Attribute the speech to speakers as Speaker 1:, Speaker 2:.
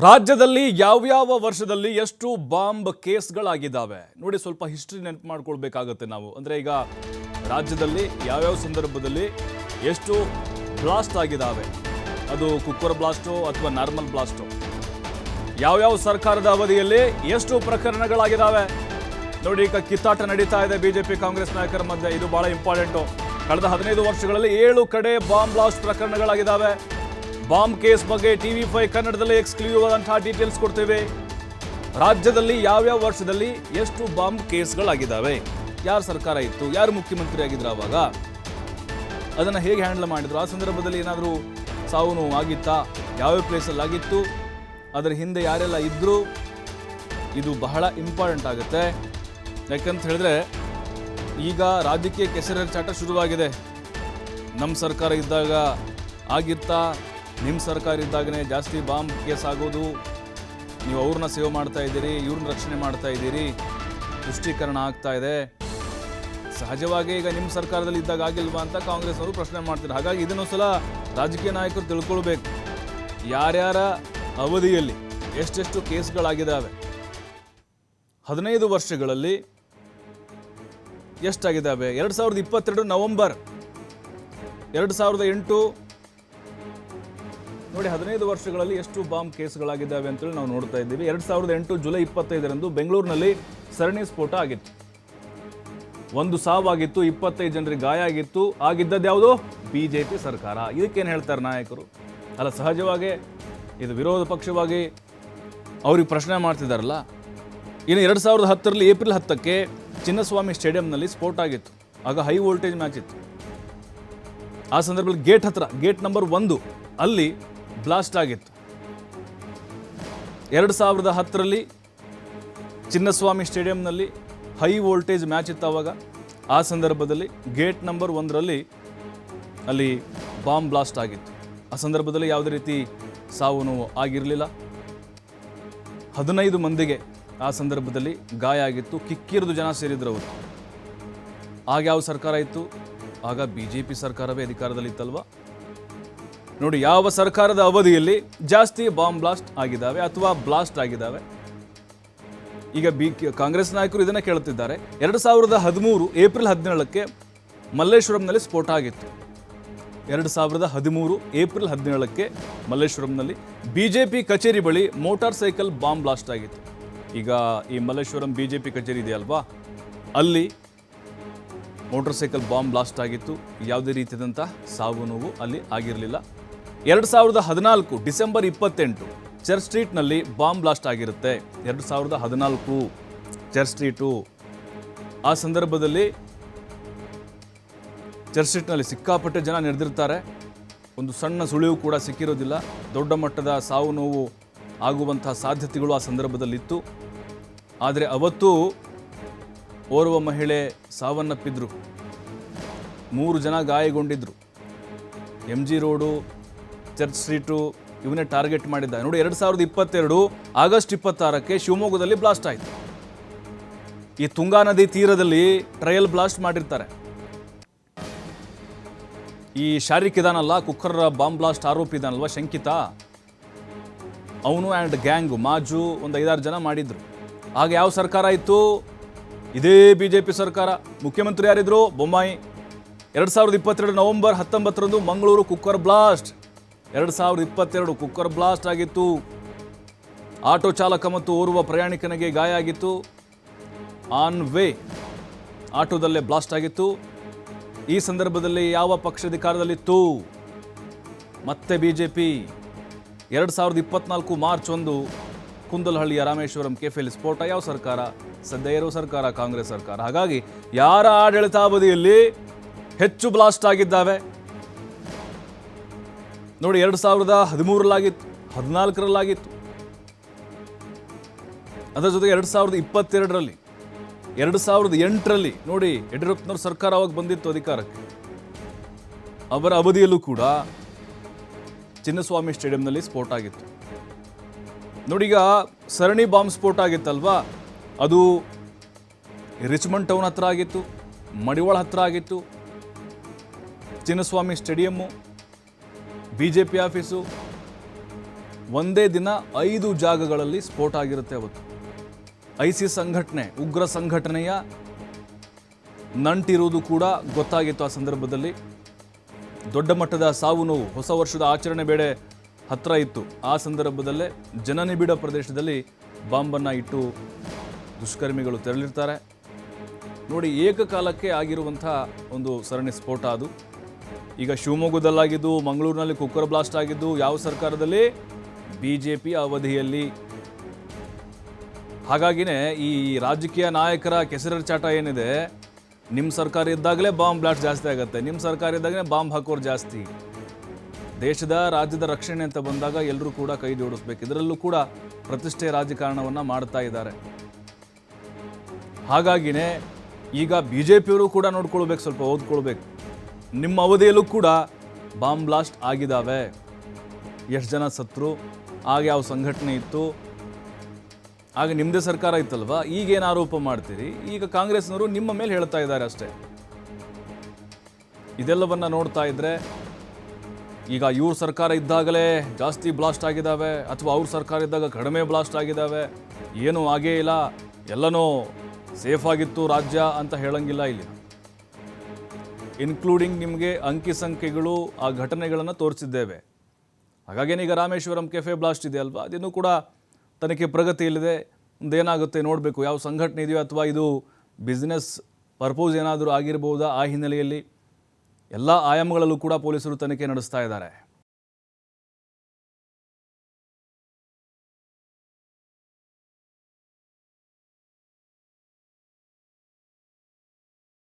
Speaker 1: ರಾಜ್ಯದಲ್ಲಿ ಯಾವ್ಯಾವ ವರ್ಷದಲ್ಲಿ ಎಷ್ಟು ಬಾಂಬ್ ಕೇಸ್ಗಳಾಗಿದ್ದಾವೆ? ನೋಡಿ ಸ್ವಲ್ಪ ಹಿಸ್ಟ್ರಿ ನೆನಪು ಮಾಡ್ಕೊಳ್ಬೇಕಾಗತ್ತೆ ನಾವು. ಅಂದರೆ ಈಗ ರಾಜ್ಯದಲ್ಲಿ ಯಾವ್ಯಾವ ಸಂದರ್ಭದಲ್ಲಿ ಎಷ್ಟು ಬ್ಲಾಸ್ಟ್ ಆಗಿದ್ದಾವೆ? ಅದು ಕುಕ್ಕರ್ ಬ್ಲಾಸ್ಟು ಅಥವಾ ನಾರ್ಮಲ್ ಬ್ಲಾಸ್ಟು? ಯಾವ್ಯಾವ ಸರ್ಕಾರದ ಅವಧಿಯಲ್ಲಿ ಎಷ್ಟು ಪ್ರಕರಣಗಳಾಗಿದ್ದಾವೆ? ನೋಡಿ ಈಗ ಕಿತ್ತಾಟ ನಡೀತಾ ಇದೆ ಬಿಜೆಪಿ ಕಾಂಗ್ರೆಸ್ ನಾಯಕರ ಮಧ್ಯೆ. ಇದು ಬಹಳ ಇಂಪಾರ್ಟೆಂಟು ಕಳೆದ ಹದಿನೈದು ವರ್ಷಗಳಲ್ಲಿ ಏಳು ಕಡೆ ಬಾಂಬ್ ಬ್ಲಾಸ್ಟ್ ಪ್ರಕರಣಗಳಾಗಿದ್ದಾವೆ. ಬಾಂಬ್ ಕೇಸ್ ಬಗ್ಗೆ ಟಿವಿ ಫೈ ಕನ್ನಡದಲ್ಲಿ ಎಕ್ಸ್ಕ್ಲೂಸಿವ್ ಆದಂತಹ ಡೀಟೇಲ್ಸ್ ಕೊಡ್ತೇವೆ. ರಾಜ್ಯದಲ್ಲಿ ಯಾವ್ಯಾವ ವರ್ಷದಲ್ಲಿ ಎಷ್ಟು ಬಾಂಬ್ ಕೇಸ್ಗಳಾಗಿದ್ದಾವೆ? ಯಾರು ಸರ್ಕಾರ ಇತ್ತು? ಯಾರು ಮುಖ್ಯಮಂತ್ರಿ ಆಗಿದ್ರು ಆವಾಗ ಅದನ್ನು ಹೇಗೆ ಹ್ಯಾಂಡಲ್ ಮಾಡಿದ್ರು? ಆ ಸಂದರ್ಭದಲ್ಲಿ ಏನಾದರೂ ಸಾವು ನೋವು ಆಗಿತ್ತಾ? ಯಾವ್ಯಾವ ಪ್ಲೇಸಲ್ಲಿ ಆಗಿತ್ತು? ಅದರ ಹಿಂದೆ ಯಾರೆಲ್ಲ ಇದ್ದರು ಇದು ಬಹಳ ಇಂಪಾರ್ಟೆಂಟ್ ಆಗುತ್ತೆ. ಯಾಕಂತ ಹೇಳಿದ್ರೆ, ಈಗ ರಾಜಕೀಯ ಕೆಸರ ಚಾಟ ಶುರುವಾಗಿದೆ. ನಮ್ಮ ಸರ್ಕಾರ ಇದ್ದಾಗ ಆಗಿತ್ತಾ? ನಿಮ್ಮ ಸರ್ಕಾರ ಇದ್ದಾಗನೇ ಜಾಸ್ತಿ ಬಾಂಬ್ ಕೇಸ್ ಆಗೋದು, ನೀವು ಅವ್ರನ್ನ ಸೇವ್ ಮಾಡ್ತಾ ಇದ್ದೀರಿ, ಇವ್ರನ್ನ ರಕ್ಷಣೆ ಮಾಡ್ತಾ ಇದ್ದೀರಿ, ತುಷ್ಟೀಕರಣ ಆಗ್ತಾ ಇದೆ. ಸಹಜವಾಗಿ ಈಗ ನಿಮ್ಮ ಸರ್ಕಾರದಲ್ಲಿ ಇದ್ದಾಗ ಆಗಿಲ್ವಾ ಅಂತ ಕಾಂಗ್ರೆಸ್ ಅವರು ಪ್ರಶ್ನೆ ಮಾಡ್ತಾರೆ ಹಾಗಾಗಿ ಇದನ್ನು ಸಲ ರಾಜಕೀಯ ನಾಯಕರು ತಿಳ್ಕೊಳ್ಬೇಕು. ಯಾರ್ಯಾರ ಅವಧಿಯಲ್ಲಿ ಎಷ್ಟೆಷ್ಟು ಕೇಸ್ಗಳಾಗಿದ್ದಾವೆ ಹದಿನೈದು ವರ್ಷಗಳಲ್ಲಿ ಎಷ್ಟಾಗಿದ್ದಾವೆ ಎರಡು ಸಾವಿರದ ಇಪ್ಪತ್ತೆರಡು ನವೆಂಬರ್, ಎರಡು ಸಾವಿರದ ಎಂಟು ನೋಡಿ, ಹದಿನೈದು ವರ್ಷಗಳಲ್ಲಿ ಎಷ್ಟು ಬಾಂಬ್ ಕೇಸ್ಗಳಾಗಿದ್ದಾವೆ ಅಂತೇಳಿ ನಾವು ನೋಡ್ತಾ ಇದ್ದೀವಿ. ಎರಡು ಸಾವಿರದ ಎಂಟು ಜುಲೈ ಇಪ್ಪತ್ತೈದರಂದು ಬೆಂಗಳೂರಿನಲ್ಲಿ ಸರಣಿ ಸ್ಫೋಟ ಆಗಿತ್ತು. ಒಂದು ಸಾವಾಗಿತ್ತು, ಇಪ್ಪತ್ತೈದು ಜನರಿಗೆ ಗಾಯ ಆಗಿತ್ತು. ಆಗಿದ್ದದ್ದು ಯಾವುದು? ಬಿ ಜೆ ಪಿ ಸರ್ಕಾರ. ಇದಕ್ಕೇನು ಹೇಳ್ತಾರೆ ನಾಯಕರು? ಅಲ್ಲ, ಸಹಜವಾಗಿ ಇದು ವಿರೋಧ ಪಕ್ಷವಾಗಿ ಅವ್ರಿಗೆ ಪ್ರಶ್ನೆ ಮಾಡ್ತಿದ್ದಾರಲ್ಲ ಇನ್ನು ಎರಡು ಸಾವಿರದ ಹತ್ತರಲ್ಲಿ ಏಪ್ರಿಲ್ ಹತ್ತಕ್ಕೆ ಚಿನ್ನಸ್ವಾಮಿ ಸ್ಟೇಡಿಯಂನಲ್ಲಿ ಸ್ಫೋಟ ಆಗಿತ್ತು. ಆಗ ಹೈ ವೋಲ್ಟೇಜ್ ಮ್ಯಾಚ್ ಇತ್ತು. ಆ ಸಂದರ್ಭದಲ್ಲಿ ಗೇಟ್ ಹತ್ತಿರ ಗೇಟ್ ನಂಬರ್ ಒಂದು, ಅಲ್ಲಿ ಬ್ಲಾಸ್ಟ್ ಆಗಿತ್ತು. ಎರಡು ಸಾವಿರದ ಹತ್ತರಲ್ಲಿ ಚಿನ್ನಸ್ವಾಮಿ ಸ್ಟೇಡಿಯಂನಲ್ಲಿ ಹೈ ವೋಲ್ಟೇಜ್ ಮ್ಯಾಚ್ ಇತ್ತು ಆವಾಗ ಆ ಸಂದರ್ಭದಲ್ಲಿ ಗೇಟ್ ನಂಬರ್ ಒಂದರಲ್ಲಿ ಅಲ್ಲಿ ಬಾಂಬ್ ಬ್ಲಾಸ್ಟ್ ಆಗಿತ್ತು. ಆ ಸಂದರ್ಭದಲ್ಲಿ ಯಾವುದೇ ರೀತಿ ಸಾವು ನೋವು ಆಗಿರಲಿಲ್ಲ. ಹದಿನೈದು ಮಂದಿಗೆ ಆ ಸಂದರ್ಭದಲ್ಲಿ ಗಾಯ ಆಗಿತ್ತು. ಕಿಕ್ಕಿರಿದು ಜನ ಸೇರಿದ್ರು ಅವರು. ಆಗ ಯಾವ ಸರ್ಕಾರ ಇತ್ತು? ಆಗ ಬಿ ಜೆ ಪಿ ಸರ್ಕಾರವೇ ಅಧಿಕಾರದಲ್ಲಿ ಇತ್ತಲ್ವಾ ನೋಡಿ, ಯಾವ ಸರ್ಕಾರದ ಅವಧಿಯಲ್ಲಿ ಜಾಸ್ತಿ ಬಾಂಬ್ ಬ್ಲಾಸ್ಟ್ ಆಗಿದ್ದಾವೆ ಅಥವಾ ಬ್ಲಾಸ್ಟ್ ಆಗಿದ್ದಾವೆ? ಈಗ ಬಿ ಕಾಂಗ್ರೆಸ್ ನಾಯಕರು ಇದನ್ನು ಕೇಳುತ್ತಿದ್ದಾರೆ. ಎರಡು ಸಾವಿರದ ಹದಿಮೂರು ಏಪ್ರಿಲ್ ಹದಿನೇಳಕ್ಕೆ ಮಲ್ಲೇಶ್ವರಂನಲ್ಲಿ ಸ್ಫೋಟ ಆಗಿತ್ತು. ಎರಡು ಸಾವಿರದ ಹದಿಮೂರು ಏಪ್ರಿಲ್ ಹದಿನೇಳಕ್ಕೆ ಮಲ್ಲೇಶ್ವರಂನಲ್ಲಿ ಬಿ ಜೆ ಪಿ ಕಚೇರಿ ಬಳಿ ಮೋಟಾರ್ ಸೈಕಲ್ ಬಾಂಬ್ ಬ್ಲಾಸ್ಟ್ ಆಗಿತ್ತು. ಈಗ ಈ ಮಲ್ಲೇಶ್ವರಂ ಬಿ ಜೆ ಪಿ ಕಚೇರಿ ಇದೆಯಲ್ವಾ ಅಲ್ಲಿ ಮೋಟಾರ್ ಸೈಕಲ್ ಬಾಂಬ್ ಬ್ಲಾಸ್ಟ್ ಆಗಿತ್ತು. ಯಾವುದೇ ರೀತಿಯಾದಂಥ ಸಾವು ನೋವು ಅಲ್ಲಿ ಆಗಿರಲಿಲ್ಲ. ಎರಡು ಸಾವಿರದ ಹದಿನಾಲ್ಕು ಡಿಸೆಂಬರ್ ಇಪ್ಪತ್ತೆಂಟು ಚರ್ಚ್ ಸ್ಟ್ರೀಟ್ನಲ್ಲಿ ಬಾಂಬ್ ಬ್ಲಾಸ್ಟ್ ಆಗಿರುತ್ತೆ. ಎರಡು ಸಾವಿರದ ಹದಿನಾಲ್ಕು ಚರ್ಚ್ ಸ್ಟ್ರೀಟು. ಆ ಸಂದರ್ಭದಲ್ಲಿ ಚರ್ಚ್ ಸ್ಟ್ರೀಟ್ನಲ್ಲಿ ಸಿಕ್ಕಾಪಟ್ಟೆ ಜನ ನೆರೆದಿರ್ತಾರೆ ಒಂದು ಸಣ್ಣ ಸುಳಿವು ಕೂಡ ಸಿಕ್ಕಿರೋದಿಲ್ಲ. ದೊಡ್ಡ ಮಟ್ಟದ ಸಾವು ನೋವು ಆಗುವಂತಹ ಸಾಧ್ಯತೆಗಳು ಆ ಸಂದರ್ಭದಲ್ಲಿತ್ತು. ಆದರೆ ಅವತ್ತು ಓರ್ವ ಮಹಿಳೆ ಸಾವನ್ನಪ್ಪಿದ್ರು. ಮೂರು ಜನ ಗಾಯಗೊಂಡಿದ್ರು. M G road church street ಇವನ್ನೇ target ಮಾಡಿದ್ದ ನೋಡಿ, ಎರಡು ಸಾವಿರದ ಇಪ್ಪತ್ತೆರಡು ಆಗಸ್ಟ್ ಇಪ್ಪತ್ತಾರಕ್ಕೆ ಶಿವಮೊಗ್ಗದಲ್ಲಿ ಬ್ಲಾಸ್ಟ್ ಆಯಿತು. ಈ ತುಂಗಾ ನದಿ ತೀರದಲ್ಲಿ ಟ್ರಯಲ್ ಬ್ಲಾಸ್ಟ್ ಮಾಡಿರ್ತಾರೆ. ಈ ಶಾರಿಕ್ ಇದಾನಲ್ಲ ಕುಕ್ಕರ್ ಬಾಂಬ್ ಬ್ಲಾಸ್ಟ್ ಆರೋಪಿ ಇದಾನಲ್ವ ಶಂಕಿತ? ಅವನು ಆ್ಯಂಡ್ ಗ್ಯಾಂಗು, ಮಾಜು ಒಂದು ಐದಾರು ಜನ ಮಾಡಿದ್ರು. ಆಗ ಯಾವ ಸರ್ಕಾರ ಇತ್ತು? ಇದೇ ಬಿ ಜೆ ಪಿ ಸರ್ಕಾರ. ಮುಖ್ಯಮಂತ್ರಿ ಯಾರಿದ್ರು? ಬೊಮ್ಮಾಯಿ. ಎರಡು ಸಾವಿರದ ಇಪ್ಪತ್ತೆರಡು ನವೆಂಬರ್ ಹತ್ತೊಂಬತ್ತರಂದು ಮಂಗಳೂರು ಕುಕ್ಕರ್ ಬ್ಲಾಸ್ಟ್. ಎರಡು ಸಾವಿರದ ಇಪ್ಪತ್ತೆರಡು ಕುಕ್ಕರ್ ಬ್ಲಾಸ್ಟ್ ಆಗಿತ್ತು. ಆಟೋ ಚಾಲಕ ಮತ್ತು ಓರ್ವ ಪ್ರಯಾಣಿಕನಿಗೆ ಗಾಯ ಆಗಿತ್ತು. ಆನ್ ವೇ ಆಟೋದಲ್ಲೇ ಬ್ಲಾಸ್ಟ್ ಆಗಿತ್ತು. ಈ ಸಂದರ್ಭದಲ್ಲಿ ಯಾವ ಪಕ್ಷ ಅಧಿಕಾರದಲ್ಲಿತ್ತು ಮತ್ತೆ ಬಿ ಜೆ ಪಿ ಎರಡು ಸಾವಿರದ ಇಪ್ಪತ್ನಾಲ್ಕು ಮಾರ್ಚ್ ಒಂದು ಕುಂದಲಹಳ್ಳಿಯ ರಾಮೇಶ್ವರಂ ಕೆಫೆಯಲ್ಲಿ ಸ್ಫೋಟ. ಯಾವ ಸರ್ಕಾರ? ಸದ್ಯ ಇರೋ ಸರ್ಕಾರ, ಕಾಂಗ್ರೆಸ್ ಸರ್ಕಾರ. ಹಾಗಾಗಿ ಯಾರ ಆಡಳಿತಾವಧಿಯಲ್ಲಿ ಹೆಚ್ಚು ಬ್ಲಾಸ್ಟ್ ಆಗಿದ್ದಾವೆ? ನೋಡಿ, ಎರಡು ಸಾವಿರದ ಹದಿಮೂರಲ್ಲಾಗಿತ್ತು ಹದಿನಾಲ್ಕರಲ್ಲಾಗಿತ್ತು. ಅದರ ಜೊತೆಗೆ ಎರಡು ಸಾವಿರದ ಇಪ್ಪತ್ತೆರಡರಲ್ಲಿ, ಎರಡು ಸಾವಿರದ ಎಂಟರಲ್ಲಿ, ನೋಡಿ, ಯಡಿಯೂರಪ್ಪನವ್ರ ಸರ್ಕಾರ ಅವಾಗ ಬಂದಿತ್ತು ಅಧಿಕಾರಕ್ಕೆ. ಅವರ ಅವಧಿಯಲ್ಲೂ ಕೂಡ ಚಿನ್ನಸ್ವಾಮಿ ಸ್ಟೇಡಿಯಂನಲ್ಲಿ ಸ್ಫೋಟ ಆಗಿತ್ತು. ನೋಡಿ, ಈಗ ಸರಣಿ ಬಾಂಬ್ ಸ್ಫೋಟ ಆಗಿತ್ತಲ್ವಾ? ಅದು ರಿಚ್ಮಂಡ್ ಟೌನ್ ಹತ್ರ ಆಗಿತ್ತು, ಮಡಿವಾಳ ಹತ್ರ ಆಗಿತ್ತು, Chinnaswamy stadium. B J P office ಒಂದೇ ದಿನ ಐದು ಜಾಗಗಳಲ್ಲಿ ಸ್ಫೋಟ ಆಗಿರುತ್ತೆ ಅವತ್ತು. ಐಸಿಸ್ ಸಂಘಟನೆ, ಉಗ್ರ ಸಂಘಟನೆಯ ನಂಟಿರುವುದು ಕೂಡ ಗೊತ್ತಾಗಿತ್ತು ಆ ಸಂದರ್ಭದಲ್ಲಿ. ದೊಡ್ಡ ಮಟ್ಟದ ಸಾವು ನೋವು, ಹೊಸ ವರ್ಷದ ಆಚರಣೆ ಬೇಡ ಹತ್ತಿರ ಇತ್ತು. ಆ ಸಂದರ್ಭದಲ್ಲೇ ಜನನಿಬಿಡ ಪ್ರದೇಶದಲ್ಲಿ ಬಾಂಬನ್ನು ಇಟ್ಟು ದುಷ್ಕರ್ಮಿಗಳು ತೆರಳಿರ್ತಾರೆ. ನೋಡಿ, ಏಕಕಾಲಕ್ಕೆ ಆಗಿರುವಂಥ ಒಂದು ಸರಣಿ ಸ್ಫೋಟ ಅದು. ಈಗ ಶಿವಮೊಗ್ಗದಲ್ಲಾಗಿದ್ದು, ಮಂಗಳೂರಿನಲ್ಲಿ ಕುಕ್ಕರ್ ಬ್ಲಾಸ್ಟ್ ಆಗಿದ್ದು, ಯಾವ ಸರ್ಕಾರದಲ್ಲಿ? ಬಿ ಜೆ ಪಿ ಅವಧಿಯಲ್ಲಿ. ಹಾಗಾಗಿನೇ ಈ ರಾಜಕೀಯ ನಾಯಕರ ಕೆಸರ ಚಾಟ ಏನಿದೆ? ನಿಮ್ಮ ಸರ್ಕಾರ ಇದ್ದಾಗಲೇ ಬಾಂಬ್ ಬ್ಲಾಸ್ಟ್ ಜಾಸ್ತಿ ಆಗುತ್ತೆ. ನಿಮ್ಮ ಸರ್ಕಾರ ಇದ್ದಾಗಲೇ ಬಾಂಬ್ ಹಾಕೋರು ಜಾಸ್ತಿ. ದೇಶದ, ರಾಜ್ಯದ ರಕ್ಷಣೆ ಅಂತ ಬಂದಾಗ ಎಲ್ಲರೂ ಕೂಡ ಕೈ ಜೋಡಿಸ್ಬೇಕು. ಇದರಲ್ಲೂ ಕೂಡ ಪ್ರತಿಷ್ಠೆ ರಾಜಕಾರಣವನ್ನು ಮಾಡ್ತಾ ಇದ್ದಾರೆ. ಹಾಗಾಗಿನೇ ಈಗ ಬಿ ಜೆ ಪಿಯವರು ಕೂಡ ನೋಡ್ಕೊಳ್ಬೇಕು, ಸ್ವಲ್ಪ ಓದ್ಕೊಳ್ಬೇಕು. ನಿಮ್ಮ ಅವಧಿಯಲ್ಲೂ ಕೂಡ ಬಾಂಬ್ ಬ್ಲಾಸ್ಟ್ ಆಗಿದ್ದಾವೆ. ಎಷ್ಟು ಜನ ಸತ್ರು? ಆಗ ಯಾವ ಸಂಘಟನೆ ಇತ್ತು? ಆಗ ನಿಮ್ಮದೇ ಸರ್ಕಾರ ಇತ್ತಲ್ವಾ? ಈಗೇನು ಆರೋಪ ಮಾಡ್ತೀರಿ? ಈಗ ಕಾಂಗ್ರೆಸ್ನವರು ನಿಮ್ಮ ಮೇಲೆ ಹೇಳ್ತಾ ಇದ್ದಾರೆ ಅಷ್ಟೇ. ಇದೆಲ್ಲವನ್ನ ನೋಡ್ತಾ ಇದ್ರೆ ಈಗ ಇವ್ರ ಸರ್ಕಾರ ಇದ್ದಾಗಲೇ ಜಾಸ್ತಿ ಬ್ಲಾಸ್ಟ್ ಆಗಿದ್ದಾವೆ, ಅಥವಾ ಅವ್ರ ಸರ್ಕಾರ ಇದ್ದಾಗ ಕಡಿಮೆ ಬ್ಲಾಸ್ಟ್ ಆಗಿದ್ದಾವೆ. ಏನೂ ಆಗೇ ಇಲ್ಲ. ಎಲ್ಲನೂ ಸೇಫ್ ಆಗಿತ್ತು ರಾಜ್ಯ ಅಂತ ಹೇಳಂಗಿಲ್ಲ ಇಲ್ಲಿ. ಇನ್ಕ್ಲೂಡಿಂಗ್ ನಿಮಗೆ ಅಂಕಿ ಸಂಖ್ಯೆಗಳು ಆ ಘಟನೆಗಳನ್ನು ತೋರಿಸಿದ್ದೇವೆ. ಹಾಗಾಗೇನೀಗ ರಾಮೇಶ್ವರಂ ಕೆಫೆ ಬ್ಲಾಸ್ಟ್ ಇದೆ ಅಲ್ವಾ? ಅದಿನ್ನೂ ಕೂಡ ತನಿಖೆ ಪ್ರಗತಿಯಲ್ಲಿದೆ ಮುಂದೇನಾಗುತ್ತೆ ನೋಡಬೇಕು. ಯಾವ ಸಂಘಟನೆ ಇದೆಯೋ ಅಥವಾ ಇದು ಬಿಸ್ನೆಸ್ ಪರ್ಪೋಸ್ ಏನಾದರೂ ಆಗಿರ್ಬೋದಾ ಆ ಹಿನ್ನೆಲೆಯಲ್ಲಿ? ಎಲ್ಲ ಆಯಾಮಗಳಲ್ಲೂ ಕೂಡ ಪೊಲೀಸರು ತನಿಖೆ ನಡೆಸ್ತಾ ಇದ್ದಾರೆ.